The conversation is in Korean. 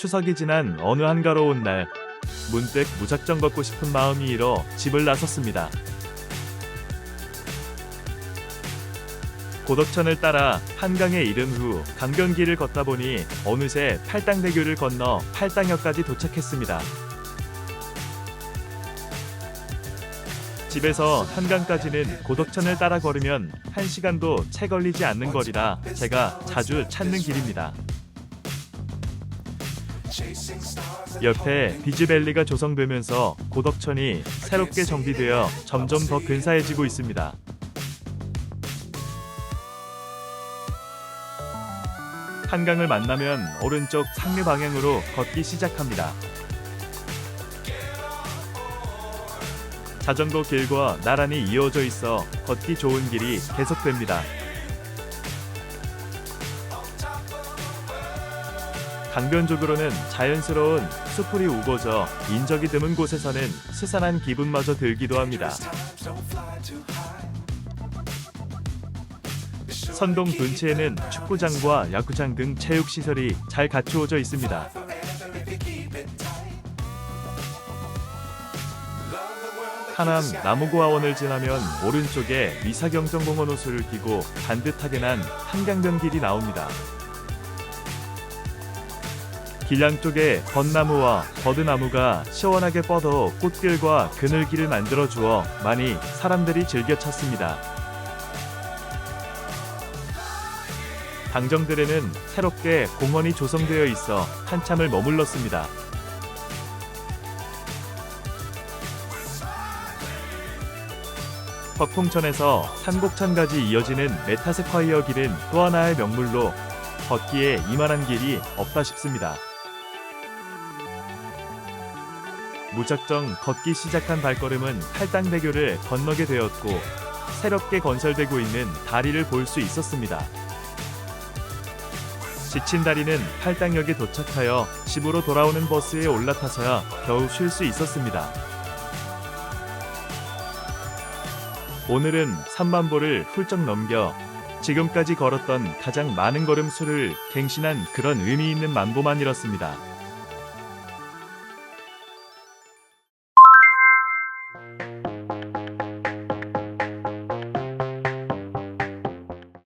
추석이 지난 어느 한가로운 날 문득 무작정 걷고 싶은 마음이 일어 집을 나섰습니다. 고덕천을 따라 한강에 이른 후 강변길을 걷다 보니 어느새 팔당대교를 건너 팔당역까지 도착했습니다. 집에서 한강까지는 고덕천을 따라 걸으면 1시간도 채 걸리지 않는 거리라 제가 자주 찾는 길입니다. 옆에 비즈밸리가 조성되면서 고덕천이 새롭게 정비되어 점점 더 근사해지고 있습니다. 한강을 만나면 오른쪽 상류 방향으로 걷기 시작합니다. 자전거 길과 나란히 이어져 있어 걷기 좋은 길이 계속됩니다. 강변 쪽으로는 자연스러운 수풀이 우거져 인적이 드문 곳에서는 스산한 기분마저 들기도 합니다. 선동 근처에는 축구장과 야구장 등 체육시설이 잘 갖추어져 있습니다. 하남 나무고아원을 지나면 오른쪽에 미사경정공원 호수를 끼고 반듯하게 난 한강변 길이 나옵니다. 길양 쪽에 벚나무와 버드나무가 시원하게 뻗어 꽃길과 그늘길을 만들어 주어 많이 사람들이 즐겨 찾습니다. 당정들에는 새롭게 공원이 조성되어 있어 한참을 머물렀습니다. 덕풍천에서 산곡천까지 이어지는 메타세콰이어 길은 또 하나의 명물로 걷기에 이만한 길이 없다 싶습니다. 무작정 걷기 시작한 발걸음은 팔당대교를 건너게 되었고 새롭게 건설되고 있는 다리를 볼 수 있었습니다. 지친 다리는 팔당역에 도착하여 집으로 돌아오는 버스에 올라타서야 겨우 쉴 수 있었습니다. 오늘은 3만 보를 훌쩍 넘겨 지금까지 걸었던 가장 많은 걸음 수를 갱신한 그런 의미 있는 만보만 잃었습니다.